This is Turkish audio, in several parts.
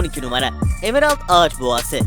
12 numara Emerald Ağaç Boğası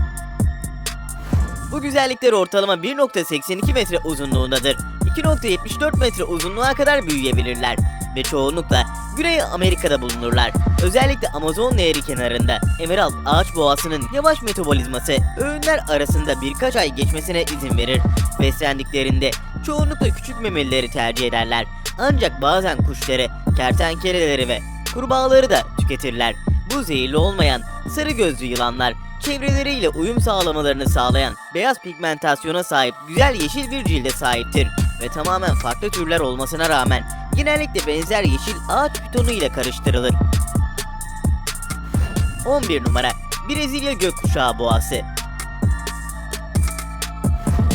Bu güzellikler ortalama 1.82 metre uzunluğundadır. 2.74 metre uzunluğa kadar büyüyebilirler ve çoğunlukla Güney Amerika'da bulunurlar. Özellikle Amazon Nehri kenarında Emerald ağaç boğasının yavaş metabolizması öğünler arasında birkaç ay geçmesine izin verir. Beslendiklerinde çoğunlukla küçük memelileri tercih ederler. Ancak bazen kuşları, kertenkeleleri ve kurbağaları da tüketirler. Bu zehirli olmayan sarı gözlü yılanlar çevreleriyle uyum sağlamalarını sağlayan beyaz pigmentasyona sahip güzel yeşil bir cilde sahiptir ve tamamen farklı türler olmasına rağmen genellikle benzer yeşil ağaç pitonu ile karıştırılır. 11 numara Brezilya gökkuşağı boğası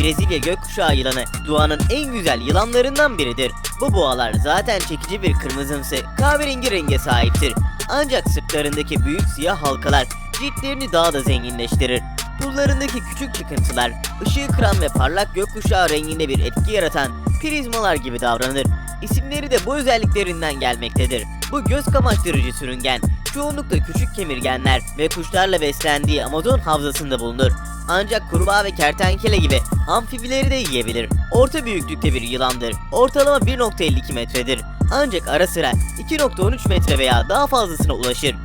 Brezilya gökkuşağı yılanı doğanın en güzel yılanlarından biridir. Bu boğalar zaten çekici bir kırmızımsı kahverengi renge sahiptir. Ancak sırtlarındaki büyük siyah halkalar ciltlerini daha da zenginleştirir. Pullarındaki küçük çıkıntılar, ışığı kıran ve parlak gökkuşağı renginde bir etki yaratan prizmalar gibi davranır. İsimleri de bu özelliklerinden gelmektedir. Bu göz kamaştırıcı sürüngen, çoğunlukla küçük kemirgenler ve kuşlarla beslendiği Amazon havzasında bulunur. Ancak kurbağa ve kertenkele gibi amfibileri de yiyebilir. Orta büyüklükte bir yılandır. Ortalama 1.52 metredir. Ancak ara sıra 2.13 metre veya daha fazlasına ulaşır.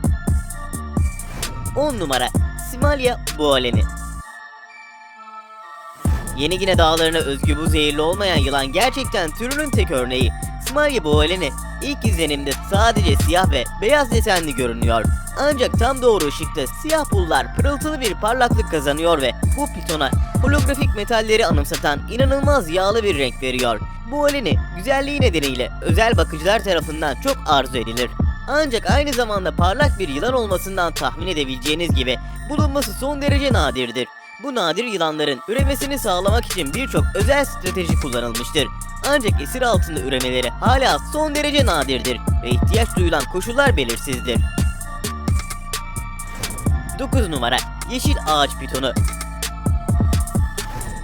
10 numara Simalya boğaleni Yeni Gine dağlarına özgü bu zehirli olmayan yılan gerçekten türünün tek örneği. Simalya boğaleni ilk izlenimde sadece siyah ve beyaz desenli görünüyor. Ancak tam doğru ışıkta siyah pullar pırıltılı bir parlaklık kazanıyor ve bu pitona holografik metalleri anımsatan inanılmaz yağlı bir renk veriyor. Bu aleni güzelliği nedeniyle özel bakıcılar tarafından çok arzu edilir. Ancak aynı zamanda parlak bir yılan olmasından tahmin edebileceğiniz gibi bulunması son derece nadirdir. Bu nadir yılanların üremesini sağlamak için birçok özel strateji kullanılmıştır. Ancak esir altında üremeleri hala son derece nadirdir ve ihtiyaç duyulan koşullar belirsizdir. 9 numara Yeşil Ağaç Pitonu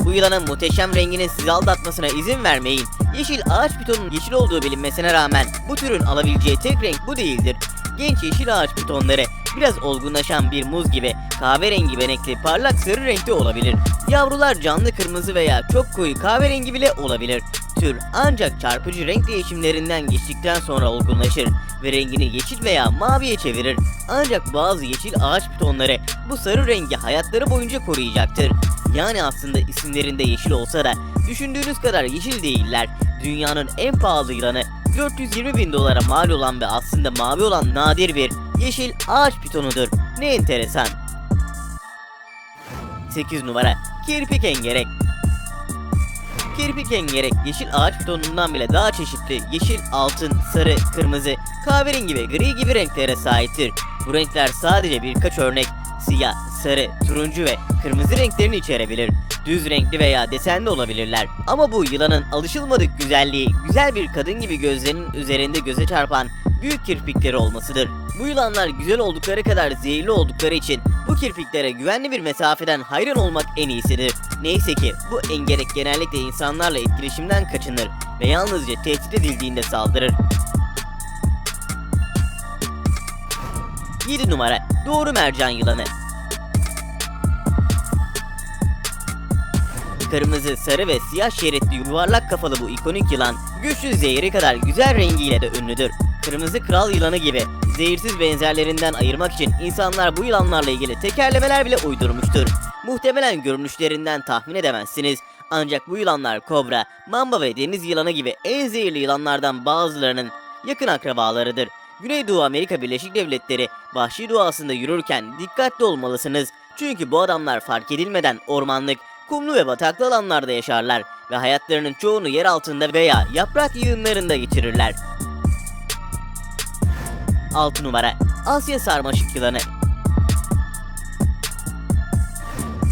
bu yılanın muhteşem renginin sizi aldatmasına izin vermeyin. Yeşil ağaç pitonun yeşil olduğu bilinmesine rağmen bu türün alabileceği tek renk bu değildir. Genç yeşil ağaç pitonları biraz olgunlaşan bir muz gibi kahverengi benekli parlak sarı renkte olabilir. Yavrular canlı kırmızı veya çok koyu kahverengi bile olabilir. Tür ancak çarpıcı renk değişimlerinden geçtikten sonra olgunlaşır ve rengini yeşil veya maviye çevirir. Ancak bazı yeşil ağaç pitonları bu sarı rengi hayatları boyunca koruyacaktır. Yani aslında isimlerinde yeşil olsa da düşündüğünüz kadar yeşil değiller. Dünyanın en pahalı yılanı 420 bin dolara mal olan ve aslında mavi olan nadir bir yeşil ağaç pitonudur. Ne enteresan. 8 numara Kirpik engerek Kirpik engerek yeşil ağaç pitonundan bile daha çeşitli yeşil, altın, sarı, kırmızı, kahverengi ve gri gibi renklere sahiptir. Bu renkler sadece birkaç örnek siyah, sarı, turuncu ve kırmızı renklerini içerebilir. Düz renkli veya desenli olabilirler. Ama bu yılanın alışılmadık güzelliği, güzel bir kadın gibi gözlerinin üzerinde göze çarpan büyük kirpikleri olmasıdır. Bu yılanlar güzel oldukları kadar zehirli oldukları için bu kirpiklere güvenli bir mesafeden hayran olmak en iyisidir. Neyse ki bu engerek genellikle insanlarla etkileşimden kaçınır ve yalnızca tehdit edildiğinde saldırır. 7 numara Doğru mercan yılanı Kırmızı, sarı ve siyah şeritli yuvarlak kafalı bu ikonik yılan güçlü zehri kadar güzel rengiyle de ünlüdür. Kırmızı kral yılanı gibi zehirsiz benzerlerinden ayırmak için insanlar bu yılanlarla ilgili tekerlemeler bile uydurmuştur. Muhtemelen görünüşlerinden tahmin edemezsiniz. Ancak bu yılanlar kobra, mamba ve deniz yılanı gibi en zehirli yılanlardan bazılarının yakın akrabalarıdır. Güneydoğu Amerika Birleşik Devletleri vahşi doğasında yürürken dikkatli olmalısınız. Çünkü bu adamlar fark edilmeden ormanlık, kumlu ve bataklı alanlarda yaşarlar ve hayatlarının çoğunu yer altında veya yaprak yığınlarında geçirirler. 6 numara Asya sarmaşık yılanı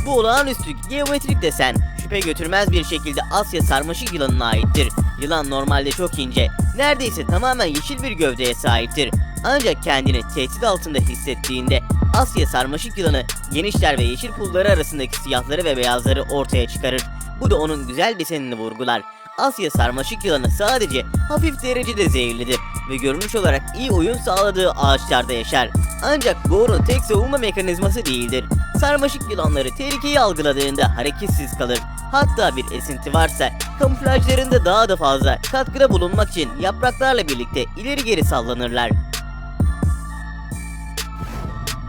Bu olağanüstü geometrik desen şüphe götürmez bir şekilde Asya sarmaşık yılanına aittir. Yılan normalde çok ince, neredeyse tamamen yeşil bir gövdeye sahiptir. Ancak kendini tehdit altında hissettiğinde Asya sarmaşık yılanı genişler ve yeşil pulları arasındaki siyahları ve beyazları ortaya çıkarır. Bu da onun güzel desenini vurgular. Asya sarmaşık yılanı sadece hafif derecede zehirlidir. ve görünüş olarak iyi uyum sağladığı ağaçlarda yaşar. Ancak bu onun tek savunma mekanizması değildir. Sarmaşık yılanları tehlikeyi algıladığında hareketsiz kalır. Hatta bir esinti varsa kamuflajlarında daha da fazla katkıda bulunmak için yapraklarla birlikte ileri geri sallanırlar.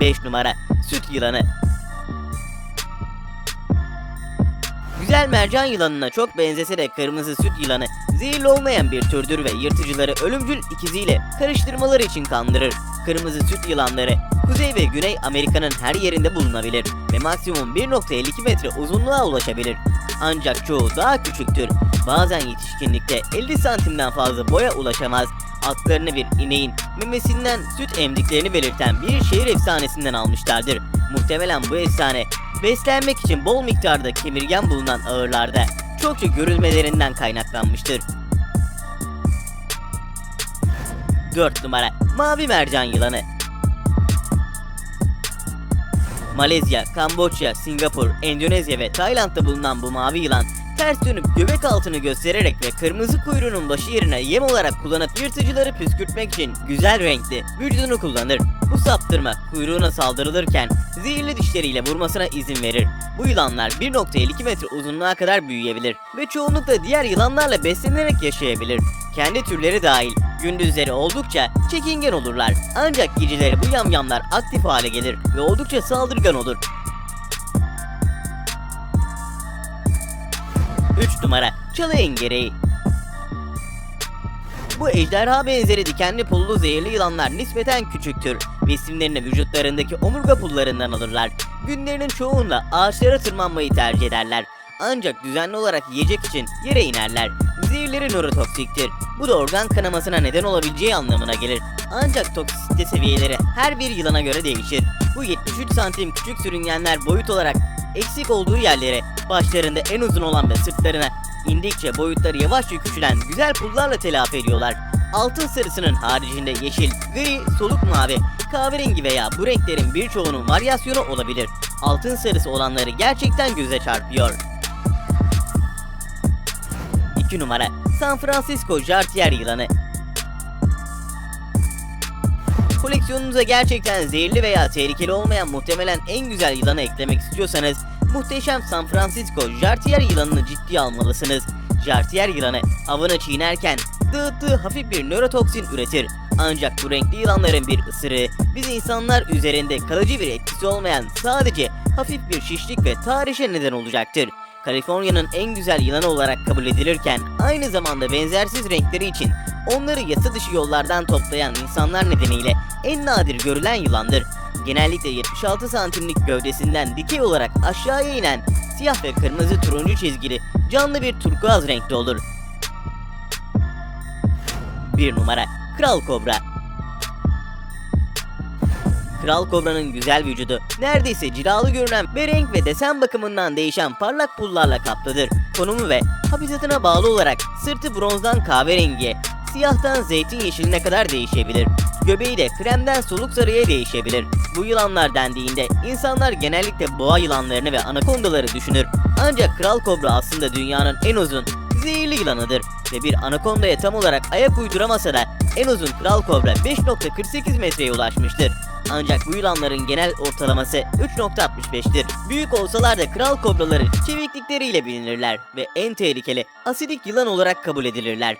5 numara Süt yılanı Güzel mercan yılanına çok benzese de kırmızı süt yılanı zehirli olmayan bir türdür ve yırtıcıları ölümcül ikiziyle karıştırmaları için kandırır. Kırmızı süt yılanları Kuzey ve Güney Amerika'nın her yerinde bulunabilir ve maksimum 1.52 metre uzunluğa ulaşabilir. Ancak çoğu daha küçüktür. Bazen yetişkinlikte 50 santimden fazla boya ulaşamaz. Atlarını bir ineğin memesinden süt emdiklerini belirten bir şehir efsanesinden almışlardır. Muhtemelen bu efsane beslenmek için bol miktarda kemirgen bulunan ağırlarda çokça görülmelerinden kaynaklanmıştır. 4 numara Mavi mercan yılanı Malezya, Kamboçya, Singapur, Endonezya ve Tayland'da bulunan bu mavi yılan ters dönüp göbek altını göstererek ve kırmızı kuyruğunun başı yerine yem olarak kullanıp yırtıcıları püskürtmek için güzel renkli vücudunu kullanır. Bu saptırma kuyruğuna saldırılırken zehirli dişleriyle vurmasına izin verir. Bu yılanlar 1.52 metre uzunluğa kadar büyüyebilir ve çoğunlukla diğer yılanlarla beslenerek yaşayabilir. Kendi türleri dahil gündüzleri oldukça çekingen olurlar. Ancak geceleri bu yamyamlar aktif hale gelir ve oldukça saldırgan olur. 3 numara Çalı engereği bu ejderha benzeri dikenli pullu zehirli yılanlar nispeten küçüktür ve isimlerini vücutlarındaki omurga pullarından alırlar. Günlerinin çoğunda ağaçlara tırmanmayı tercih ederler. Ancak düzenli olarak yiyecek için yere inerler. Zehirleri nörotoksiktir. Bu da organ kanamasına neden olabileceği anlamına gelir. Ancak toksisite seviyeleri her bir yılana göre değişir. Bu 73 santim küçük sürüngenler boyut olarak eksik olduğu yerlere, başlarında en uzun olan ve sırtlarına indikçe boyutları yavaşça küçülen güzel pullarla telafi ediyorlar. Altın sarısının haricinde yeşil, gri, soluk mavi, kahverengi veya bu renklerin birçoğunun varyasyonu olabilir. Altın sarısı olanları gerçekten göze çarpıyor. 2 numara San Francisco Jartier yılanı Koleksiyonunuza gerçekten zehirli veya tehlikeli olmayan muhtemelen en güzel yılanı eklemek istiyorsanız muhteşem San Francisco Jartier yılanını ciddiye almalısınız. Jartier yılanı avını çiğnerken dağıttığı hafif bir nörotoksin üretir. Ancak bu renkli yılanların bir ısırığı biz insanlar üzerinde kalıcı bir etkisi olmayan sadece hafif bir şişlik ve tahrişe neden olacaktır. Kaliforniya'nın en güzel yılanı olarak kabul edilirken aynı zamanda benzersiz renkleri için onları yasa dışı yollardan toplayan insanlar nedeniyle en nadir görülen yılandır. Genellikle 76 santimlik gövdesinden dikey olarak aşağıya inen siyah ve kırmızı turuncu çizgili canlı bir turkuaz renkte olur. 1 numara Kral Kobra Kral Kobra'nın güzel vücudu neredeyse cilalı görünen ve renk ve desen bakımından değişen parlak pullarla kaplıdır. Konumu ve habitatına bağlı olarak sırtı bronzdan kahverengiye, siyahtan zeytin yeşiline kadar değişebilir. Göbeği de kremden soluk sarıya değişebilir. Bu yılanlar dendiğinde insanlar genellikle boğa yılanlarını ve anakondaları düşünür. Ancak Kral Kobra aslında dünyanın en uzun, zehirli yılanıdır ve bir anakondaya tam olarak ayak uyduramasa da en uzun Kral Kobra 5.48 metreye ulaşmıştır. Ancak bu yılanların genel ortalaması 3.65'tir. Büyük olsalar da kral kobraları çeviklikleriyle bilinirler ve en tehlikeli asidik yılan olarak kabul edilirler.